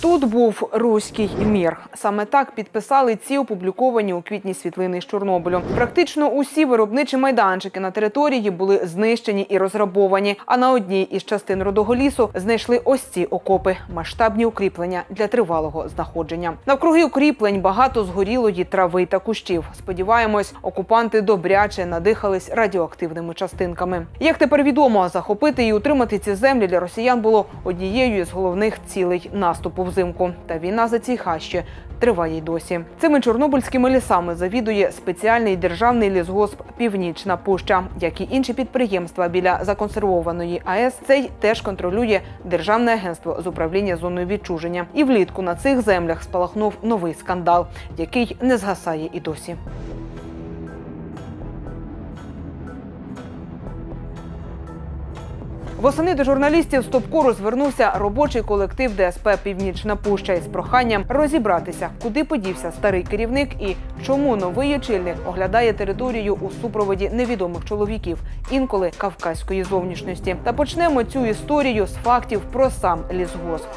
Тут був руський мір. Саме так підписали ці опубліковані у квітні світлини з Чорнобилю. Практично усі виробничі майданчики на території були знищені і розграбовані. А на одній із частин родого лісу знайшли ось ці окопи масштабні укріплення для тривалого знаходження. Навкруги укріплень багато згорілої трави та кущів. Сподіваємось, окупанти добряче надихались радіоактивними частинками. Як тепер відомо, захопити і утримати ці землі для росіян було однією з головних цілей наступу взимку. Та війна за ці хащі триває й досі. Цими чорнобильськими лісами завідує спеціальний державний лісгосп Північна Пуща, як і інші підприємства біля законсервованої АЕС. Цей теж контролює Державне агентство з управління зоною відчуження. І влітку на цих землях спалахнув новий скандал, який не згасає і досі. Восени до журналістів Стопкору звернувся робочий колектив ДСП Північна Пуща із проханням розібратися, куди подівся старий керівник і чому новий очільник оглядає територію у супроводі невідомих чоловіків, інколи кавказької зовнішності. Та почнемо цю історію з фактів про сам лісгосп.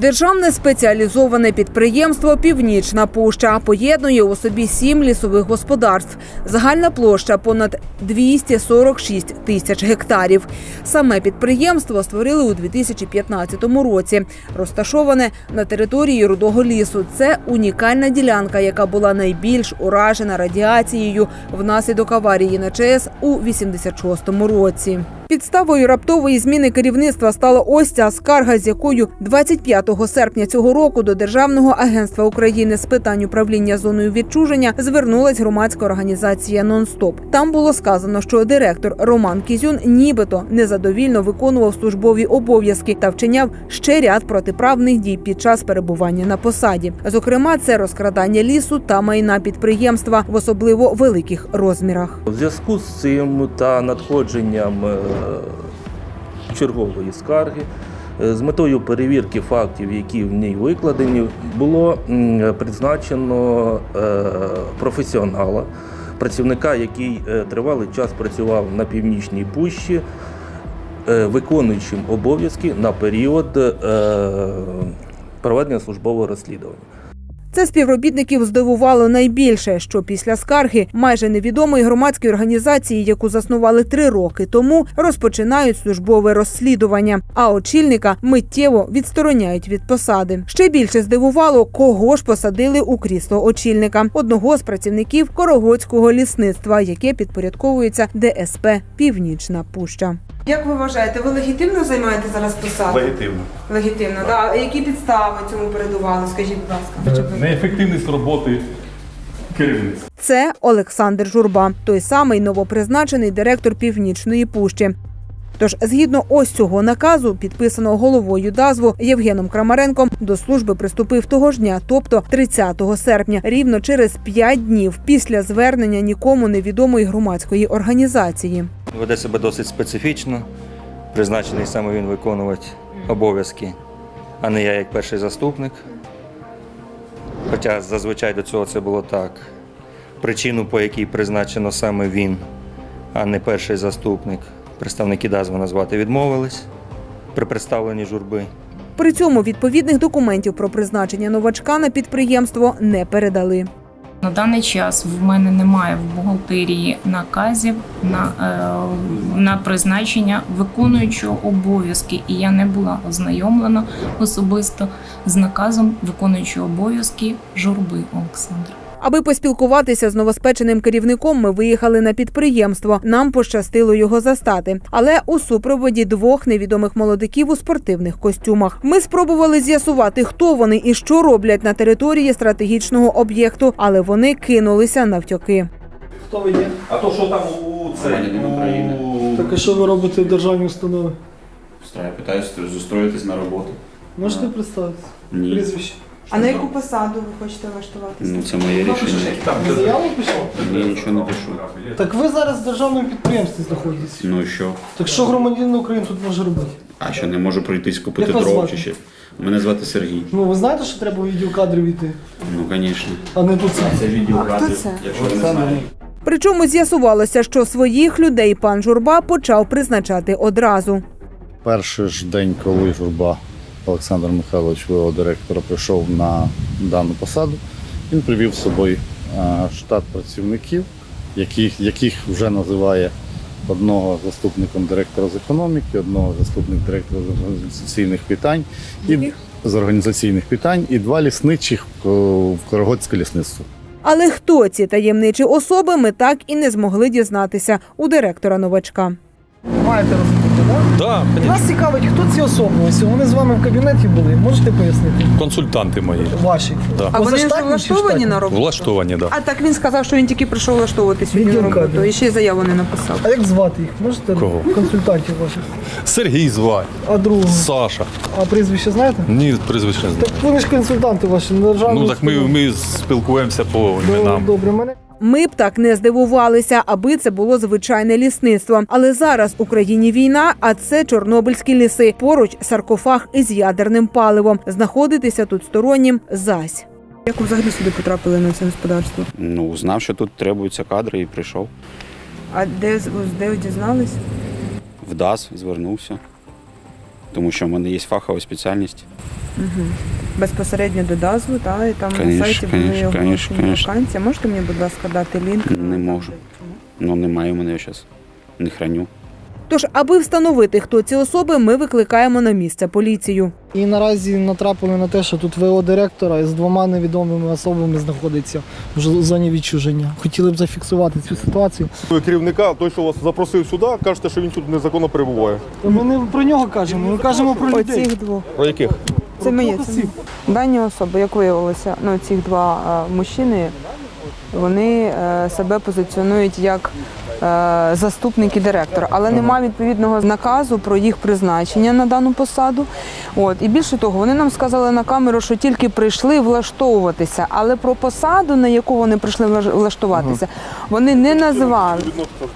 Державне спеціалізоване підприємство Північна Пуща поєднує у собі сім лісових господарств. Загальна площа понад 246 тисяч гектарів. Саме підприємство створили у 2015 році. Розташоване на території рудого лісу. Це унікальна ділянка, яка була найбільш уражена радіацією внаслідок аварії на ЧАЕС у 86-му році. Підставою раптової зміни керівництва стала ось ця скарга, з якою 25 серпня цього року до Державного агентства України з питань управління зоною відчуження звернулась громадська організація «Нон-стоп». Там було сказано, що директор Роман Кізюн нібито незадовільно виконував службові обов'язки та вчиняв ще ряд протиправних дій під час перебування на посаді. Зокрема, це розкрадання лісу та майна підприємства в особливо великих розмірах. У зв'язку з цим та надходженням е, чергової скарги е, з метою перевірки фактів, які в ній викладені, було призначено е, професіонала, працівника, який е, тривалий час працював на північній пущі, е, виконуючим обов'язки на період е, проведення службового розслідування. Це співробітників здивувало найбільше, що після скарги майже невідомої громадської організації, яку заснували три роки тому, розпочинають службове розслідування, а очільника миттєво відстороняють від посади. Ще більше здивувало, кого ж посадили у крісло очільника одного з працівників Корогоцького лісництва, яке підпорядковується ДСП Північна Пуща. Як ви вважаєте, ви легітимно займаєте зараз посаду? Легітимно. Легітимно, да. Які підстави цьому передували? Скажіть, будь ласка, Неефективність роботи керівництва. Це Олександр Журба, той самий новопризначений директор Північної Пущі. Тож, згідно ось цього наказу, підписаного головою дазву Євгеном Крамаренком, до служби приступив того ж дня, тобто 30 серпня, рівно через 5 днів після звернення нікому невідомої громадської організації. Веде себе досить специфічно. Призначений саме він виконувати обов'язки, а не я як перший заступник. Хоча зазвичай до цього це було так. Причину, по якій призначено саме він, а не перший заступник, представники назви назвати відмовились при представленні журби. При цьому відповідних документів про призначення новачка на підприємство не передали. На даний час в мене немає в бухгалтерії наказів на, е, на призначення виконуючого обов'язки, і я не була ознайомлена особисто з наказом виконуючого обов'язки журби Олександра. Аби поспілкуватися з новоспеченим керівником, ми виїхали на підприємство. Нам пощастило його застати, але у супроводі двох невідомих молодиків у спортивних костюмах. Ми спробували з'ясувати, хто вони і що роблять на території стратегічного об'єкту, але вони кинулися навтьоки. Хто ви є? А то що там у цей Громадянин України. Так а що ви робите в державній установі? Я питаюся зустроїтись на роботу. Можете представитися? Ні. Прізвище. А на яку посаду ви хочете влаштуватися? Ну це моє рішення. заяву писали? Ні, нічого не пишу. Так ви зараз в державному підприємстві знаходитесь. Ну і що? Так що громадянин України тут може робити? А що не можу пройтись купити Як вас дров звати? чи ще? Мене звати Сергій. Ну ви знаєте, що треба у відділ кадрів йти, Ну, звісно. а не тут Це відділ А хто це? якщо ви не знаєте. Причому з'ясувалося, що своїх людей пан Журба почав призначати одразу. Перший ж день, коли журба Олександр Михайлович, ВО директора, прийшов на дану посаду, він привів з собою е, штат працівників, яких, яких вже називає одного заступником директора з економіки, одного заступник директора з організаційних питань і з організаційних питань, і два лісничих е, в Корогодське лісництво. Але хто ці таємничі особи, ми так і не змогли дізнатися у директора новачка. Маєте розуміти, так? Да, Нас цікавить, хто ці особи. Ось вони з вами в кабінеті були. Можете пояснити? консультанти мої. Ваші. Да. А вони вже Позаштатні чи влаштовані штатні? на роботу? Влаштовані, так. Да. А так він сказав, що він тільки прийшов влаштовувати сьогодні Відділ на роботу. кадрів. І ще й заяву не написав. А як звати їх? Можете Кого? консультантів ваших? Сергій звать, А другого? Саша. А прізвище знаєте? Ні, прізвище не Так вони ж консультанти ваші, державні. Ну так ми, установи. ми спілкуємося по Добре, іменам. Добре, мене Ми б так не здивувалися, аби це було звичайне лісництво. Але зараз в Україні війна, а це чорнобильські ліси. Поруч саркофаг із ядерним паливом. Знаходитися тут стороннім зась. Як ви взагалі сюди потрапили на це господарство? Ну, знав, що тут требуються кадри і прийшов. А де де дізнались? В ДАЗ звернувся. Тому що в мене є фахова спеціальність. Безпосередньо до дазу, та і там Конечно, на сайті були оголошені вакансії. Можете мені, будь ласка, дати лінк? Не можу. Ну, немає у мене зараз. Не храню. Тож, аби встановити, хто ці особи, ми викликаємо на місце поліцію. І наразі натрапили на те, що тут ВО директора з двома невідомими особами знаходиться в зоні відчуження. Хотіли б зафіксувати цю ситуацію. Ви керівника, той, що вас запросив сюди, кажете, що він тут незаконно перебуває. Ми не про нього кажемо, ми кажемо про людей. Оцих двох. Про яких? Це моє. осіб. Дані особи, як виявилося, ну ці два мужчини, вони е, себе позиціонують як заступники директора, але немає відповідного наказу про їх призначення на дану посаду. От і більше того, вони нам сказали на камеру, що тільки прийшли влаштовуватися, але про посаду, на яку вони прийшли влаштуватися, вони не називали.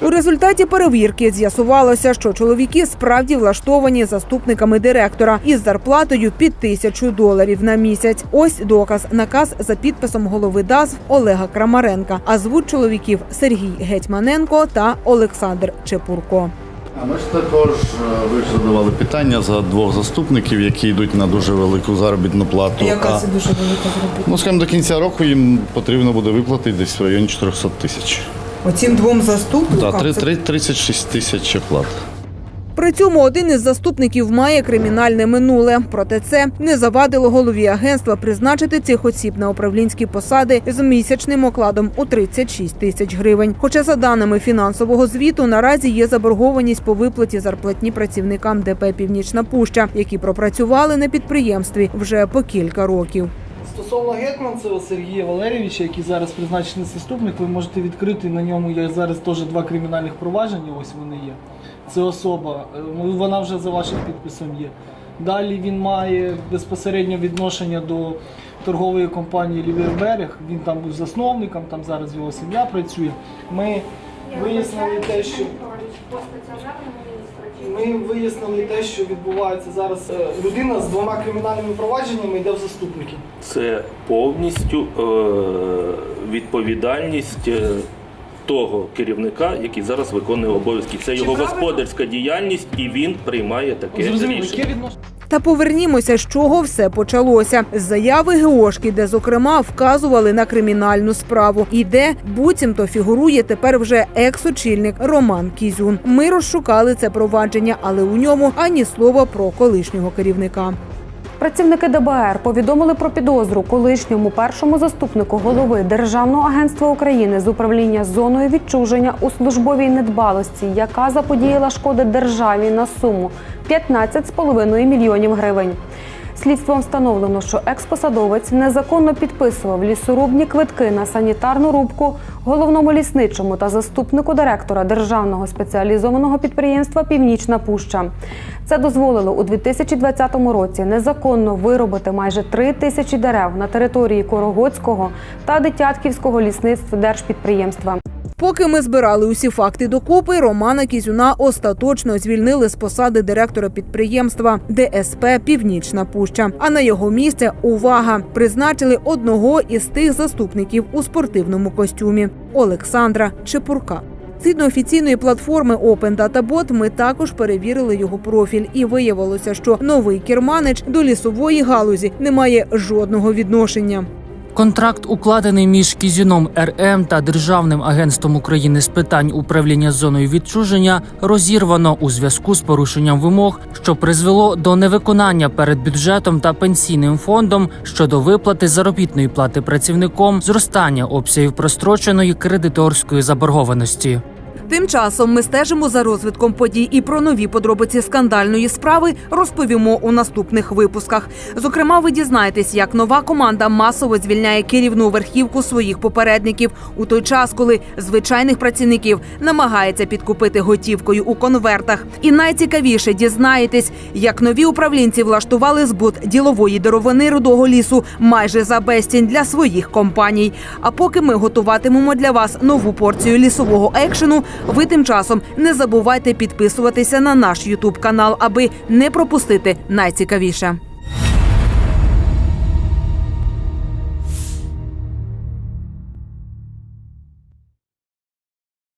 У результаті перевірки з'ясувалося, що чоловіки справді влаштовані заступниками директора із зарплатою під тисячу доларів на місяць. Ось доказ наказ за підписом голови ДАЗ Олега Крамаренка. А звуть чоловіків Сергій Гетьманенко та Олександр Чепурко. А ми ж також е, ви ж задавали питання за двох заступників, які йдуть на дуже велику заробітну плату. а, дуже велика заробітна? ну, скажімо, до кінця року їм потрібно буде виплатити десь в районі 400 тисяч. Оцім двом заступникам Так, три- три- 36 тисяч оклад. При цьому один із заступників має кримінальне минуле. Проте це не завадило голові агентства призначити цих осіб на управлінські посади з місячним окладом у 36 тисяч гривень. Хоча, за даними фінансового звіту, наразі є заборгованість по виплаті зарплатні працівникам ДП Північна Пуща, які пропрацювали на підприємстві вже по кілька років. Стосовно Гетманцева Сергія Валерійовича, який зараз призначений заступник, ви можете відкрити на ньому є зараз теж два кримінальних провадження. Ось вони є. Це особа, е, ну, вона вже за вашим підписом є. Далі він має безпосередньо відношення до торгової компанії Ліверберег. Він там був засновником, там зараз його сім'я працює. Ми вияснили те, що ми вияснили те, що відбувається зараз. Е, Людина з двома кримінальними провадженнями йде в заступники. Це повністю е, відповідальність е, того керівника, який зараз виконує обов'язки. Це його господарська діяльність, і він приймає таке рішення. Та повернімося, з чого все почалося. З заяви Геошки, де зокрема вказували на кримінальну справу, і де буцімто фігурує тепер вже екс-очільник Роман Кізюн. Ми розшукали це провадження, але у ньому ані слова про колишнього керівника. Працівники ДБР повідомили про підозру колишньому першому заступнику голови Державного агентства України з управління зоною відчуження у службовій недбалості, яка заподіяла шкоди державі на суму 15,5 мільйонів гривень. Слідством встановлено, що експосадовець незаконно підписував лісорубні квитки на санітарну рубку головному лісничому та заступнику директора державного спеціалізованого підприємства Північна Пуща. Це дозволило у 2020 році незаконно виробити майже три тисячі дерев на території Корогодського та Дитятківського лісництв держпідприємства. Поки ми збирали усі факти докупи, Романа Кізюна остаточно звільнили з посади директора підприємства ДСП Північна Пуща. А на його місце увага призначили одного із тих заступників у спортивному костюмі Олександра Чепурка. Згідно офіційної платформи Open Data ми також перевірили його профіль, і виявилося, що новий керманич до лісової галузі не має жодного відношення. Контракт, укладений між Кізюном РМ та Державним агентством України з питань управління зоною відчуження, розірвано у зв'язку з порушенням вимог, що призвело до невиконання перед бюджетом та пенсійним фондом щодо виплати заробітної плати працівником, зростання обсягів простроченої кредиторської заборгованості. Тим часом ми стежимо за розвитком подій і про нові подробиці скандальної справи розповімо у наступних випусках. Зокрема, ви дізнаєтесь, як нова команда масово звільняє керівну верхівку своїх попередників у той час, коли звичайних працівників намагається підкупити готівкою у конвертах. І найцікавіше дізнаєтесь, як нові управлінці влаштували збут ділової деревини рудого лісу майже за безцінь для своїх компаній. А поки ми готуватимемо для вас нову порцію лісового екшену, ви тим часом не забувайте підписуватися на наш Ютуб канал, аби не пропустити найцікавіше.